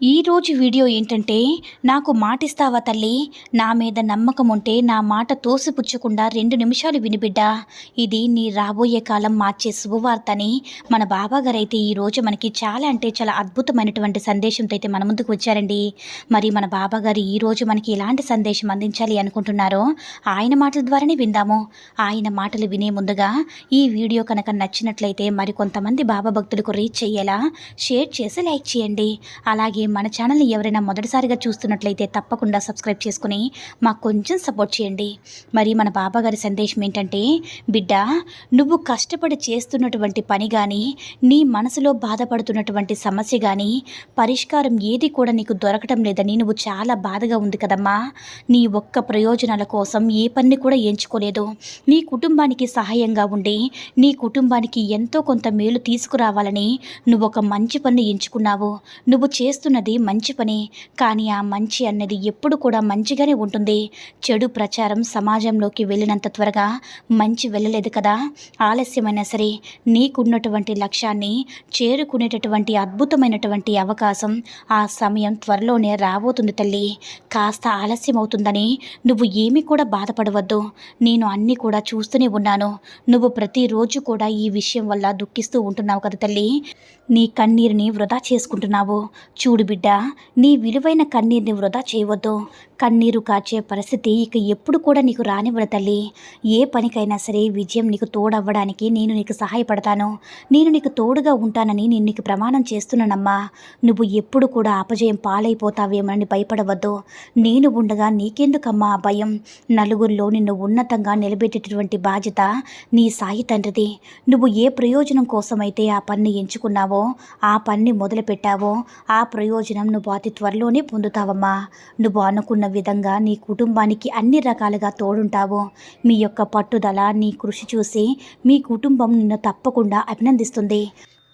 ఈరోజు వీడియో ఏంటంటే నాకు మాటిస్తావా తల్లి? నా మీద నమ్మకం ఉంటే నా మాట తోసిపుచ్చకుండా రెండు నిమిషాలు వినిబిడ్డా ఇది నీ రాబోయే కాలం మార్చే శుభవార్త అని మన బాబాగారు అయితే ఈరోజు మనకి చాలా అంటే చాలా అద్భుతమైనటువంటి సందేశంతో అయితే మన ముందుకు వచ్చారండి. మరి మన బాబాగారు ఈరోజు మనకి ఎలాంటి సందేశం అందించాలి అనుకుంటున్నారో ఆయన మాటల ద్వారానే విందాము. ఆయన మాటలు వినే ముందుగా ఈ వీడియో కనుక నచ్చినట్లయితే మరి కొంతమంది బాబా భక్తులకు రీచ్ అయ్యేలా షేర్ చేసి లైక్ చేయండి. అలాగే మన ఛానల్ని ఎవరైనా మొదటిసారిగా చూస్తున్నట్లయితే తప్పకుండా సబ్స్క్రైబ్ చేసుకుని మాకు కొంచెం సపోర్ట్ చేయండి. మరి మన బాబా గారి సందేశం ఏంటంటే బిడ్డ నువ్వు కష్టపడి చేస్తున్నటువంటి పని కానీ నీ మనసులో బాధపడుతున్నటువంటి సమస్య కానీ పరిష్కారం ఏది కూడా నీకు దొరకటం లేదని నువ్వు చాలా బాధగా ఉంది కదమ్మా. నీ ఒక్క ప్రయోజనాల కోసం ఏ పని కూడా ఎంచుకోలేదు. నీ కుటుంబానికి సహాయంగా ఉండి నీ కుటుంబానికి ఎంతో కొంత మేలు తీసుకురావాలని నువ్వు ఒక మంచి పని ఎంచుకున్నావు. నువ్వు చేస్తున్న అన్నది మంచి పని. కానీ ఆ మంచి అన్నది ఎప్పుడు కూడా మంచిగానే ఉంటుంది. చెడు ప్రచారం సమాజంలోకి వెళ్ళినంత త్వరగా మంచి వెళ్ళలేదు కదా. ఆలస్యమైనా సరే నీకున్నటువంటి లక్ష్యాన్ని చేరుకునేటటువంటి అద్భుతమైనటువంటి అవకాశం ఆ సమయం త్వరలోనే రాబోతుంది తల్లి. కాస్త ఆలస్యం అవుతుందని నువ్వు ఏమీ కూడా బాధపడవద్దు. నేను అన్నీ కూడా చూస్తూనే ఉన్నాను. నువ్వు ప్రతిరోజు కూడా ఈ విషయం వల్ల దుఃఖిస్తూ ఉంటున్నావు కదా తల్లి. నీ కన్నీరుని వృధా చేసుకుంటున్నావు. చూడు బిడ్డ నీ విలువైన కన్నీరుని వృధా చేయవద్దు. కన్నీరు కాచే పరిస్థితి ఇక ఎప్పుడు కూడా నీకు రానివ్వడు తల్లి. ఏ పనికైనా సరే విజయం నీకు తోడవ్వడానికి నేను నీకు సహాయపడతాను. నేను నీకు తోడుగా ఉంటానని నేను నీకు ప్రమాణం చేస్తున్నానమ్మా. నువ్వు ఎప్పుడు కూడా అపజయం పాలైపోతావేమని భయపడవద్దు. నేను ఉండగా నీకెందుకమ్మా ఆ భయం? నలుగురిలో నిన్ను ఉన్నతంగా నిలబెట్టేటటువంటి బాధ్యత నీ సాయి తండ్రిది. నువ్వు ఏ ప్రయోజనం కోసమైతే ఆ పని ఎంచుకున్నావో ఆ పని మొదలుపెట్టావో ఆ ప్రయోజనం నువ్వు అతి త్వరలోనే పొందుతావమ్మా. నువ్వు అనుకున్న విధంగా నీ కుటుంబానికి అన్ని రకాలుగా తోడుంటావు. మీ యొక్క పట్టుదల నీ కృషి చూసి మీ కుటుంబం నిన్ను తప్పకుండా అభినందిస్తుంది.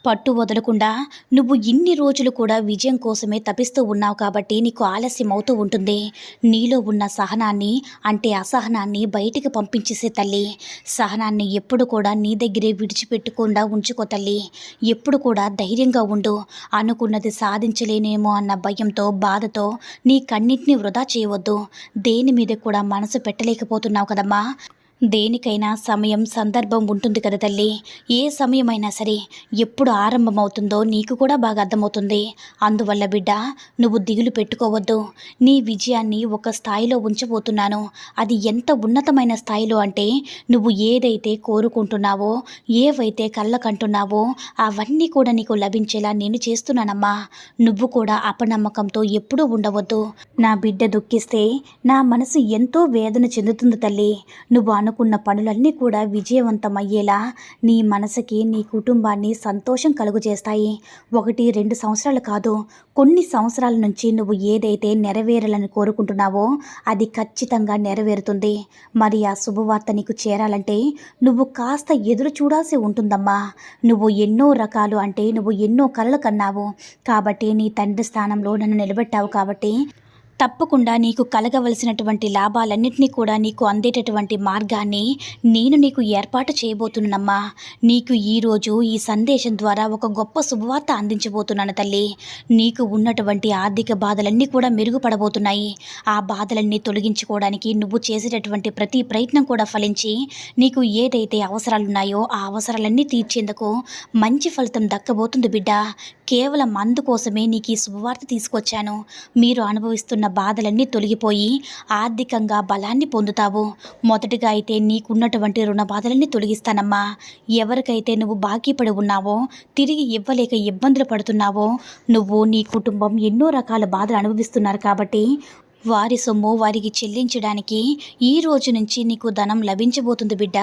పట్టు వదలకుండా నువ్వు ఇన్ని రోజులు కూడా విజయం కోసమే తపిస్తూ ఉన్నావు కాబట్టి నీకు ఆలస్యం అవుతూ ఉంటుంది. నీలో ఉన్న సహనాన్ని అంటే అసహనాన్ని బయటికి పంపించేసే తల్లి. సహనాన్ని ఎప్పుడు కూడా నీ దగ్గరే విడిచిపెట్టకుండా ఉంచుకో తల్లి. ఎప్పుడు కూడా ధైర్యంగా ఉండు. అనుకున్నది సాధించలేనేమో అన్న భయంతో బాధతో నీ కన్నింటినీ వృధా చేయవద్దు. దేని మీద కూడా మనసు పెట్టలేకపోతున్నావు కదమ్మా. దేనికైనా సమయం సందర్భం ఉంటుంది కదా తల్లి. ఏ సమయమైనా సరే ఎప్పుడు ఆరంభమవుతుందో నీకు కూడా బాగా అర్థమవుతుంది. అందువల్ల బిడ్డ నువ్వు దిగులు పెట్టుకోవద్దు. నీ విజయాన్ని ఒక స్థాయిలో ఉంచబోతున్నాను. అది ఎంత ఉన్నతమైన స్థాయిలో అంటే నువ్వు ఏదైతే కోరుకుంటున్నావో ఏవైతే కళ్ళకంటున్నావో అవన్నీ కూడా నీకు లభించేలా నేను చేస్తున్నానమ్మా. నువ్వు కూడా అపనమ్మకంతో ఎప్పుడూ ఉండవద్దు. నా బిడ్డ దుఃఖిస్తే నా మనసు ఎంతో వేదన చెందుతుంది తల్లి. నువ్వు అను అనుకున్న పనులన్నీ కూడా విజయవంతమయ్యేలా నీ మనసుకి నీ కుటుంబాన్ని సంతోషం కలుగజేస్తాయి. ఒకటి రెండు సంవత్సరాలు కాదు. కొన్ని సంవత్సరాల నుంచి నువ్వు ఏదైతే నెరవేరాలని కోరుకుంటున్నావో అది ఖచ్చితంగా నెరవేరుతుంది. మరి ఆ శుభవార్త నీకు చేరాలంటే నువ్వు కాస్త ఎదురు చూడాల్సి ఉంటుందమ్మా. నువ్వు ఎన్నో రకాలు అంటే నువ్వు ఎన్నో కలలు కన్నావు. కాబట్టి నీ తండ్రి స్థానంలో నన్ను నిలబెట్టావు కాబట్టి తప్పకుండా నీకు కలగవలసినటువంటి లాభాలన్నింటినీ కూడా నీకు అందేటటువంటి మార్గాన్ని నేను నీకు ఏర్పాటు చేయబోతున్నానమ్మా. నీకు ఈరోజు ఈ సందేశం ద్వారా ఒక గొప్ప శుభవార్త అందించబోతున్నాను తల్లి. నీకు ఉన్నటువంటి ఆర్థిక బాధలన్నీ కూడా మెరుగుపడబోతున్నాయి. ఆ బాధలన్నీ తొలగించుకోవడానికి నువ్వు చేసేటటువంటి ప్రతి ప్రయత్నం కూడా ఫలించి నీకు ఏదైతే అవసరాలు ఉన్నాయో ఆ అవసరాలన్నీ తీర్చేందుకు మంచి ఫలితం దక్కబోతుంది బిడ్డ. కేవలం అందుకోసమే నీకు ఈ శుభవార్త తీసుకొచ్చాను. మీరు అనుభవిస్తున్న బాధలన్నీ తొలగిపోయి ఆర్థికంగా బలాన్ని పొందుతావు. మొదటిగా అయితే నీకున్నటువంటి రుణ బాధలన్నీ తొలగిస్తానమ్మా. ఎవరికైతే నువ్వు బాకీ పడి ఉన్నావో తిరిగి ఇవ్వలేక ఇబ్బందులు పడుతున్నావో నువ్వు నీ కుటుంబం ఎన్నో రకాల బాధలు అనుభవిస్తున్నారు కాబట్టి వారి సొమ్ము వారికి చెల్లించడానికి ఈ రోజు నుంచి నీకు ధనం లభించబోతుంది బిడ్డ.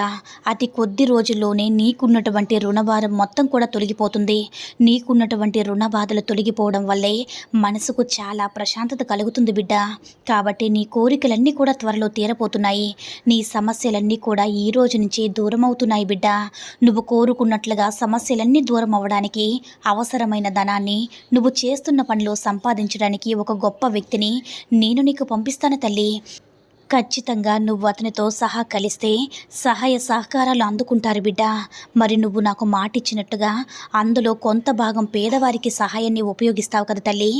అతి కొద్ది రోజుల్లోనే నీకున్నటువంటి రుణభారం మొత్తం కూడా తొలగిపోతుంది. నీకున్నటువంటి రుణ బాధలు తొలగిపోవడం వల్లే మనసుకు చాలా ప్రశాంతత కలుగుతుంది బిడ్డ. కాబట్టి నీ కోరికలన్నీ కూడా త్వరలో తీరపోతున్నాయి నీ సమస్యలన్నీ కూడా ఈ రోజు నుంచి దూరం అవుతున్నాయి బిడ్డ. నువ్వు కోరుకున్నట్లుగా సమస్యలన్నీ దూరం అవ్వడానికి అవసరమైన ధనాన్ని నువ్వు చేస్తున్న పనిలో సంపాదించడానికి ఒక గొప్ప వ్యక్తిని నేను నీకు పంపిస్తాను తల్లి. ఖచ్చితంగా నువ్వు అతనితో సహా కలిస్తే సహాయ సహకారాలు అందుకుంటారు బిడ్డ. మరి నువ్వు నాకు మాట ఇచ్చినట్టుగా అందులో కొంత భాగం పేదవారికి సహాయాన్ని ఉపయోగిస్తావు కదా తల్లి.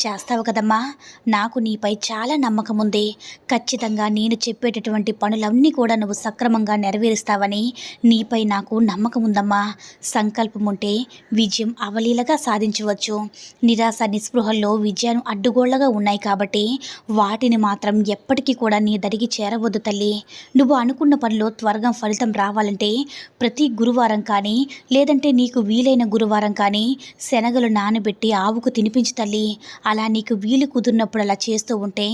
చేస్తావు కదమ్మా. నాకు నీపై చాలా నమ్మకం ఉంది. ఖచ్చితంగా నేను చెప్పేటటువంటి పనులన్నీ కూడా నువ్వు సక్రమంగా నెరవేరుస్తావని నీపై నాకు నమ్మకం ఉందమ్మా. సంకల్పం ఉంటే విజయం అవలీలగా సాధించవచ్చు. నిరాశ నిస్పృహల్లో విజయాలు అడ్డుగోళ్ళగా ఉన్నాయి కాబట్టి వాటిని మాత్రం ఎప్పటికీ కూడా నీ దరిగి చేరవద్దు తల్లి. నువ్వు అనుకున్న పనిలో త్వరగా ఫలితం రావాలంటే ప్రతి గురువారం కానీ లేదంటే నీకు వీలైన గురువారం కానీ శనగలు నానబెట్టి ఆవుకు తినిపించు తల్లి. అలా నీకు వీలు కుదిరినప్పుడు అలా చేస్తూ ఉంటే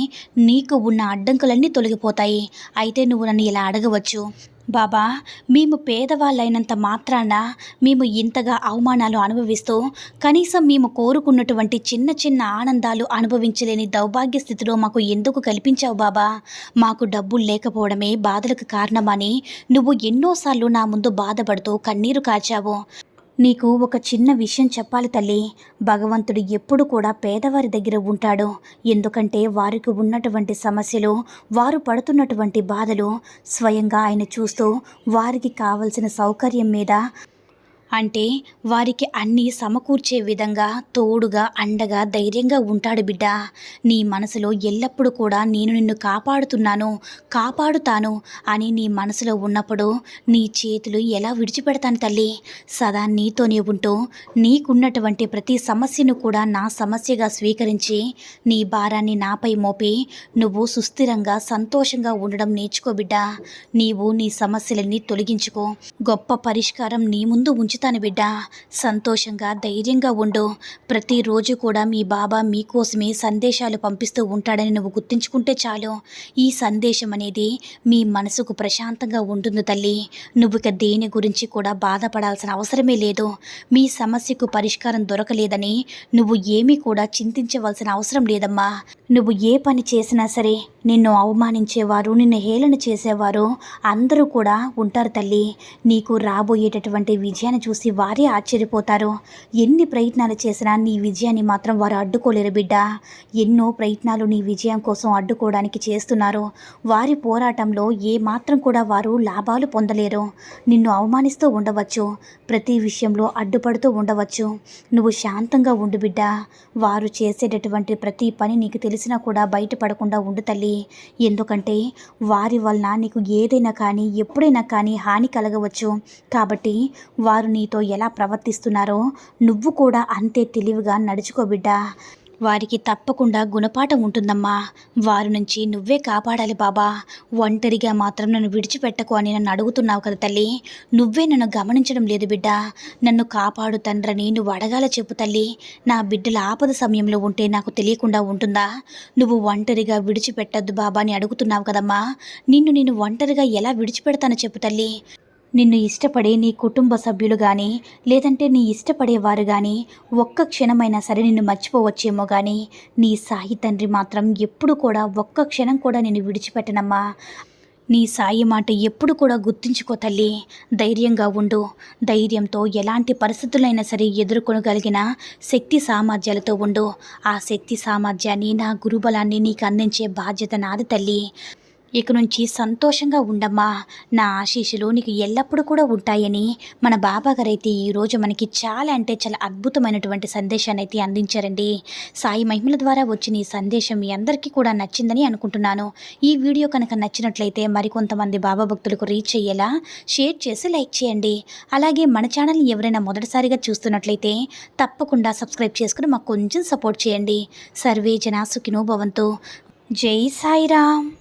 నీకు ఉన్న అడ్డంకులన్నీ తొలగిపోతాయి. అయితే నువ్వు నన్ను ఇలా అడగవచ్చు. బాబా మేము పేదవాళ్ళైనంత మాత్రాన మేము ఇంతగా అవమానాలు అనుభవిస్తూ కనీసం మేము కోరుకున్నటువంటి చిన్న చిన్న ఆనందాలు అనుభవించలేని దౌర్భాగ్య స్థితిలో మాకు ఎందుకు కల్పించావు బాబా? మాకు డబ్బులు లేకపోవడమే బాధలకు కారణమని నువ్వు ఎన్నోసార్లు నా ముందు బాధపడుతూ కన్నీరు కాచావు. నీకు ఒక చిన్న విషయం చెప్పాలి తల్లి. భగవంతుడు ఎప్పుడు కూడా పేదవారి దగ్గర ఉంటాడు. ఎందుకంటే వారికి ఉన్నటువంటి సమస్యలు వారు పడుతున్నటువంటి బాధలు స్వయంగా ఆయన చూస్తూ వారికి కావలసిన సౌకర్యం మీద అంటే వారికి అన్నీ సమకూర్చే విధంగా తోడుగా అండగా ధైర్యంగా ఉంటాడు బిడ్డ. నీ మనసులో ఎల్లప్పుడూ కూడా నేను నిన్ను కాపాడుతున్నాను కాపాడుతాను అని నీ మనసులో ఉన్నప్పుడు నీ చేతులు ఎలా విడిచిపెడతాను తల్లి? సదా నీతోనే ఉంటూ నీకున్నటువంటి ప్రతి సమస్యను కూడా నా సమస్యగా స్వీకరించి నీ భారాన్ని నాపై మోపి నువ్వు సుస్థిరంగా సంతోషంగా ఉండడం నేర్చుకో బిడ్డ. నీవు నీ సమస్యలన్నీ తొలగించుకో. గొప్ప పరిష్కారం నీ ముందు ఉంచుతాను బిడ్డ సంతోషంగా ధైర్యంగా ఉండు. ప్రతిరోజు కూడా మీ బాబా మీకోసమే సందేశాలు పంపిస్తూ ఉంటాడని నువ్వు గుర్తుంచుకుంటే చాలు. ఈ సందేశం అనేది మీ మనసుకు ప్రశాంతంగా ఉంటుంది తల్లి. నువ్వు ఇక దేని గురించి కూడా బాధపడాల్సిన అవసరమే లేదు. మీ సమస్యకు పరిష్కారం దొరకలేదని నువ్వు ఏమీ కూడా చింతించవలసిన అవసరం లేదమ్మా. నువ్వు ఏ పని చేసినా సరే నిన్ను అవమానించేవారు నిన్ను హేళన చేసేవారు అందరూ కూడా ఉంటారు తల్లి. నీకు రాబోయేటటువంటి విజయాన్ని చూసి వారే ఆశ్చర్యపోతారు. ఎన్ని ప్రయత్నాలు చేసినా నీ విజయాన్ని మాత్రం వారు అడ్డుకోలేరు బిడ్డ. ఎన్నో ప్రయత్నాలు నీ విజయం కోసం అడ్డుకోవడానికి చేస్తున్నారు. వారి పోరాటంలో ఏ మాత్రం కూడా వారు లాభాలు పొందలేరు. నిన్ను అవమానిస్తూ ఉండవచ్చు. ప్రతి విషయంలో అడ్డుపడుతూ ఉండవచ్చు. నువ్వు శాంతంగా ఉండు బిడ్డ. వారు చేసేటటువంటి ప్రతి పని నీకు తెలిసినా కూడా బయటపడకుండా ఉండు తల్లి. ఎందుకంటే వారి వలన నీకు ఏదైనా కానీ ఎప్పుడైనా కానీ హాని కలగవచ్చు. కాబట్టి వారు నీతో ఎలా ప్రవర్తిస్తున్నారో నువ్వు కూడా అంతే తెలివిగా నడుచుకో బిడ్డ. వారికి తప్పకుండా గుణపాఠం ఉంటుందమ్మా. వారి నుంచి నువ్వే కాపాడాలి బాబా. ఒంటరిగా మాత్రం నన్ను విడిచిపెట్టకు అని నన్ను అడుగుతున్నావు కదా తల్లి. నువ్వే నన్ను గమనించడం లేదు బిడ్డ. నన్ను కాపాడు తండ్రని నువ్వు అడగాల చెప్పు తల్లి. నా బిడ్డల ఆపద సమయంలో ఉంటే నాకు తెలియకుండా ఉంటుందా? నువ్వు ఒంటరిగా విడిచిపెట్టద్దు బాబా అని అడుగుతున్నావు కదమ్మా. నిన్ను నేను ఒంటరిగా ఎలా విడిచిపెడతానో చెప్పు తల్లి. నిన్ను ఇష్టపడే నీ కుటుంబ సభ్యులు కానీ లేదంటే నీ ఇష్టపడేవారు కానీ ఒక్క క్షణమైనా సరే నిన్ను మర్చిపోవచ్చేమో కానీ నీ సాయి తండ్రి మాత్రం ఎప్పుడు కూడా ఒక్క క్షణం కూడా నిన్ను విడిచిపెట్టనమ్మా. నీ సాయి మాట ఎప్పుడు కూడా గుర్తుంచుకో తల్లి. ధైర్యంగా ఉండు. ధైర్యంతో ఎలాంటి పరిస్థితులైనా సరే ఎదుర్కొనగలిగిన శక్తి సామర్థ్యాలతో ఉండు. ఆ శక్తి సామర్థ్యాన్ని నా గురుబలాన్ని నీకు అందించే బాధ్యత నాది తల్లి. ఇక నుంచి సంతోషంగా ఉండమ్మా. నా ఆశీస్సులు నీకు ఎల్లప్పుడూ కూడా ఉంటాయని మన బాబాగారైతే ఈరోజు మనకి చాలా అంటే చాలా అద్భుతమైనటువంటి సందేశాన్ని అయితే అందించారండి. సాయి మహిమల ద్వారా వచ్చిన ఈ సందేశం మీ అందరికీ కూడా నచ్చిందని అనుకుంటున్నాను. ఈ వీడియో కనుక నచ్చినట్లయితే మరికొంతమంది బాబా భక్తులకు రీచ్ అయ్యేలా షేర్ చేసి లైక్ చేయండి. అలాగే మన ఛానల్ని ఎవరైనా మొదటిసారిగా చూస్తున్నట్లయితే తప్పకుండా సబ్స్క్రైబ్ చేసుకుని మాకు కొంచెం సపోర్ట్ చేయండి. సర్వే జనా సుఖినో భవంతు. జై సాయిరామ్.